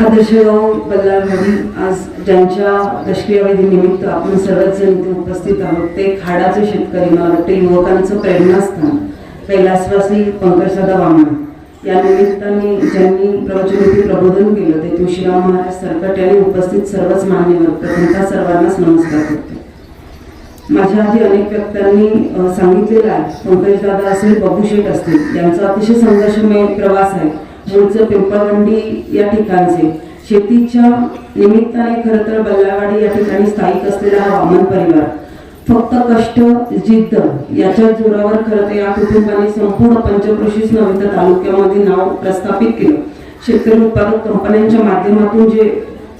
आदर्शगाव बल्लारवाडी आज ज्यांच्या दशक्रियाविधी निमित्त आपण सर्वच जण इथे उपस्थित आहोत ते खाडाचे शेतकरी मला वाटते युवकांचं प्रेरणास्थान कैलासवासी पंकजदादा वामन. या निमित्ताने ज्यांनी प्रवचनोपी प्रबोधन केलं ते तुळशीराम महाराज सरकट यांनी उपस्थित सर्वच मान्यवर प्रथमतः सर्वांनाच नमस्कार करतो. माझ्या आधी अनेक व्यक्तांनी सांगितलेलं आहे पंकजदादा असेल बबूशेठ असतील यांचा अतिशय संघर्षमय प्रवास आहे. मूळचं पेपरवंडी या ठिकाणचे. शेतीच्या निमित्ताने खरं तर बल्लावाडी या ठिकाणी स्थायिक असलेला हा वामन परिवार. फक्त कष्ट जिद्द याच्या जोरावर खरं तर या कुटुंबाने संपूर्ण पंचकृषीच नव्हे तर तालुक्यामध्ये नाव प्रस्थापित केलं. शेतकरी उत्पादक कंपन्यांच्या माध्यमातून जे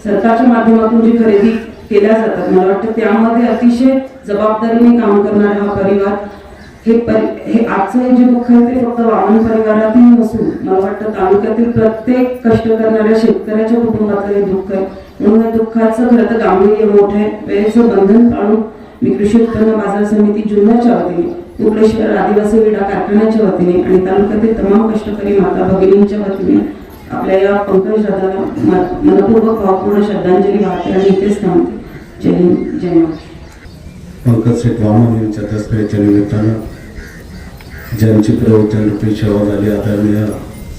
सरकारच्या माध्यमातून जी खरेदी केल्या जातात मला वाटतं त्यामध्ये अतिशय जबाबदारीने काम करणारा हा परिवार हे हे आजचं हे जे दुःख आहे ते फक्त वामन परिवारातील नसून मला वाटतं तालुक्यातील प्रत्येक कष्ट करणाऱ्या शेतकऱ्याच्या कुटुंबातलं हे दुःख आहे. म्हणून या दुःखाचं खरं तर गांभीर्य मोठं आहे. वेळेचं बंधन पाळून मी कृषी उत्पन्न बाजार समिती जुन्नरच्या वतीने कुकडेश्वर आदिवासी विडा कारखान्याच्या वतीने आणि तालुक्यातील तमाम कष्टकरी माता भगिनींच्या वतीने आपल्या या पंकज दादाला मनपूर्वक भावपूर्ण श्रद्धांजली वाहते आणि इथेच थांबते. जय हिंद जय महाराष्ट्र. पंकज शेठ वामन यांच्या दसऱ्याच्या निमित्तानं ज्यांची प्रवचन रूपी सेवा झाली आदरणीय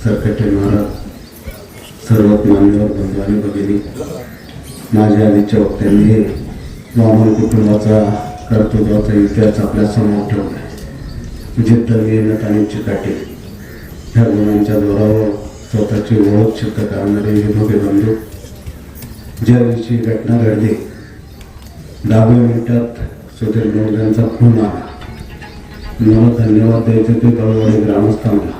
सरकटे महाराज सर्वात मान्यवर बंधवानी भगिनी माझ्या आधीच्या वक्त्यांनी ब्राह्मण कुटुंबाचा कर्तृत्वाचा इतिहास आपल्यासमोर ठेवला जिद्द मेहनत आणि चिकाटी ह्या गुणांच्या जोरावर स्वतःची ओळख सिद्ध करणारे विनोदी बंधू ज्याविषयी घटना घडली दहाव्या मिनिटात सुधीर मोर्यांचा खून आला. मला धन्यवाद द्यायचे ते कळवाडी ग्रामस्थांना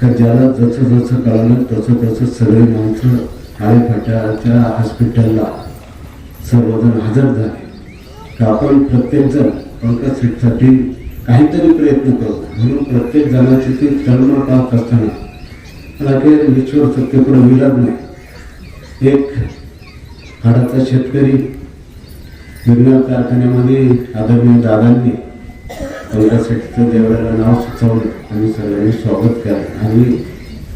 का ज्याला जसं जसं कळलं तसं तसं सगळे माणसं आळेफाट्याच्या हॉस्पिटलला. सर्वजण हजर झाले. का आपण प्रत्येकजण पंकज सीटसाठी काहीतरी प्रयत्न करू. म्हणून प्रत्येक जणाची ती तळमळ पाहत असताना मला काही ईश्वर सत्तेपुढे विलाद नाही. एक हाडाचा शेतकरी विज्ञान कारखान्यामध्ये आदरणीय दादांनी संघासाठीचं देवाला नाव सुचवलं. आम्ही सगळ्यांनी स्वागत केलं. आणि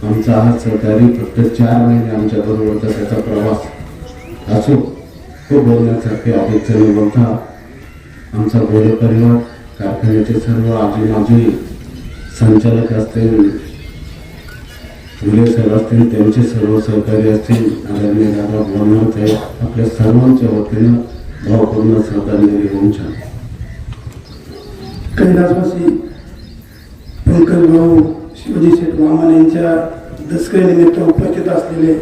आमचा हा सहकारी फक्त चार महिने आमच्या बरोबरचा त्याचा प्रवास असो तो बोलण्यासारखे अपेक्षा न बोलता आमचा बोले परिवार कारखान्याचे सर्व आजी माजी संचालक असतील मुले सर असतील त्यांचे सर्व सहकारी असतील आदरणीय दादा बोलणार आपल्या सर्वांच्या वतीनं भावपूर्ण श्रद्धांजली होऊन छान. कैलासवासी पंकज भाऊ शिवजी शेठ वामन यांच्या दसऱ्यानिमित्त उपस्थित असलेले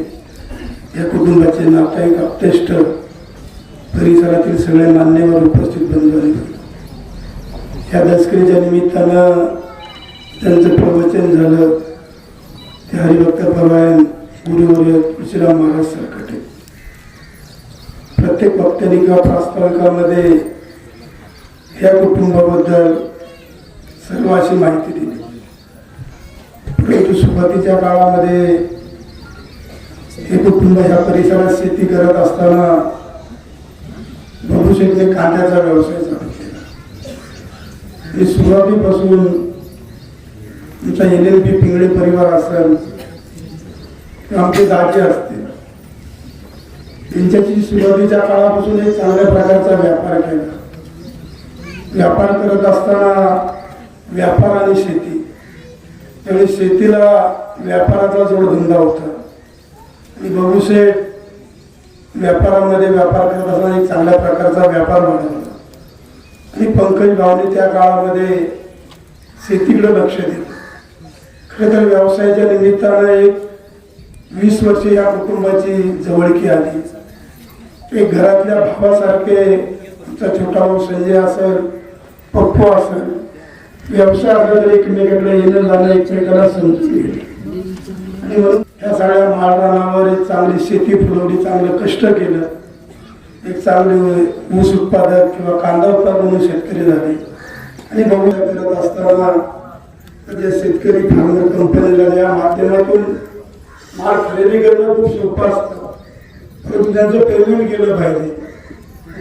या कुटुंबाचे नातेवाईक अपतेष्ट परिसरातील सगळे मान्यवर उपस्थित बंधू या दसऱ्याच्या निमित्तानं त्यांचं प्रवचन झालं. ते हरिभक्त परायण गुरुवर्य तुळशीराम महाराज सरकटे. प्रत्येक वक्त्यांनी किंवा प्रास्ताविकामध्ये या कुटुंबाबद्दल सर्व अशी माहिती दिली. परंतु सुरुवातीच्या काळामध्ये हे कुटुंब ह्या परिसरात शेती करत असताना भविष्यातले कांद्याचा व्यवसाय चालू केला. हे सुरुवातीपासून तुमचा एल एल पी पिंगळे परिवार असेल किंवा आमचे दाचे असतील त्यांच्याची सुरुवातीच्या काळापासून एक चांगल्या प्रकारचा व्यापार केला व्यापार करत असताना व्यापार आणि शेती. त्यावेळी शेतीला व्यापाराचा जोडधंदा होता. आणि बघूशेठ व्यापारामध्ये व्यापार करत असताना एक चांगल्या प्रकारचा व्यापार वाढवला आणि पंकज भावने त्या काळामध्ये शेतीकडे लक्ष दिलं. खरं तर व्यवसायाच्या निमित्तानं एक वीस वर्ष या कुटुंबाची जवळकी आली. एक घरातल्या भावासारखे आमचा छोटा भाऊ संजय असेल पप्पू असेल व्यवसाय आपल्याकडे एकमेकाकडे येणं जाणं एकमेकाला समजते आणि म्हणून ह्या सगळ्या माळरानावर एक चांगली शेती फुलवली चांगलं कष्ट केलं. एक चांगले ऊस उत्पादक किंवा कांदा उत्पादक म्हणून शेतकरी झाले. आणि बघू करत असताना त्या शेतकरी फार्मर कंपनीला या माध्यमातून माल खरेदी करणं खूप सोपं असतं. परंतु त्यांचं पेमेंट केलं पाहिजे.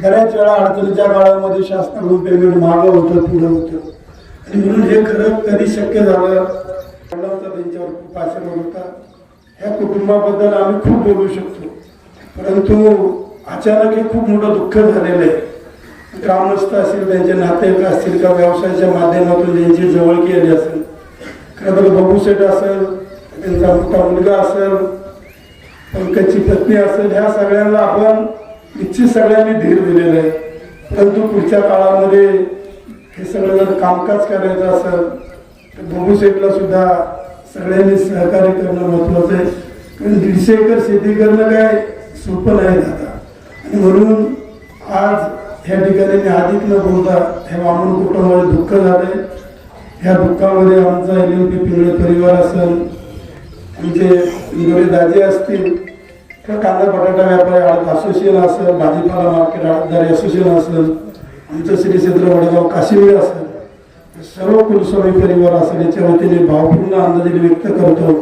बऱ्याच वेळा अडचणीच्या काळामध्ये शासनाकडून पेमेंट मागं होतं पुढं होतं. आणि म्हणून हे खरं कधी शक्य झालं त्यांच्यावर खूप आशीर्वाद होता. ह्या कुटुंबाबद्दल आम्ही खूप बोलू शकतो. परंतु अचानक हे खूप मोठं दुःख झालेलं आहे. ग्रामस्थ असतील त्यांचे नातेवाईक असतील का व्यवसायाच्या माध्यमातून त्यांची जवळकी आली असेल खरं तर बबू असेल त्यांचा मोठा मुलगा असेल पंकजची पत्नी असेल ह्या सगळ्यांना आपण निश्चित सगळ्यांनी धीर दिलेला आहे. परंतु पुढच्या काळामध्ये हे सगळं जर कामकाज करायचं असेल तर बबू सुद्धा सगळ्यांनी सहकार्य करणं महत्वाचं आहे. कारण दीडशे एकर शेती करणं काय सोपं नाही दादा आणि म्हणून आज ह्या ठिकाणी मी अधिक न बोलता हे वामन कुटुंबामध्ये दुःख झालंय. ह्या दुःखामध्ये आमचा एल एम पी पिंगळे परिवार असेल आमचे पिंगळे दाजी असतील किंवा कांदा बटाटा व्यापारी असोसिएशन असेल भाजीपाला मार्केट आडतदारी असोसिएशन असेल आमचं श्री क्षेत्र वडगाव काशिवळे असेल सर्व कुलस्वामी परिवार असेल याच्या वतीने भावपूर्ण आनंदाने व्यक्त करतो.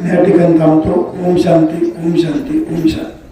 आणि या ठिकाणी थांबतो. ओम शांती ओम शांती ओम शांती.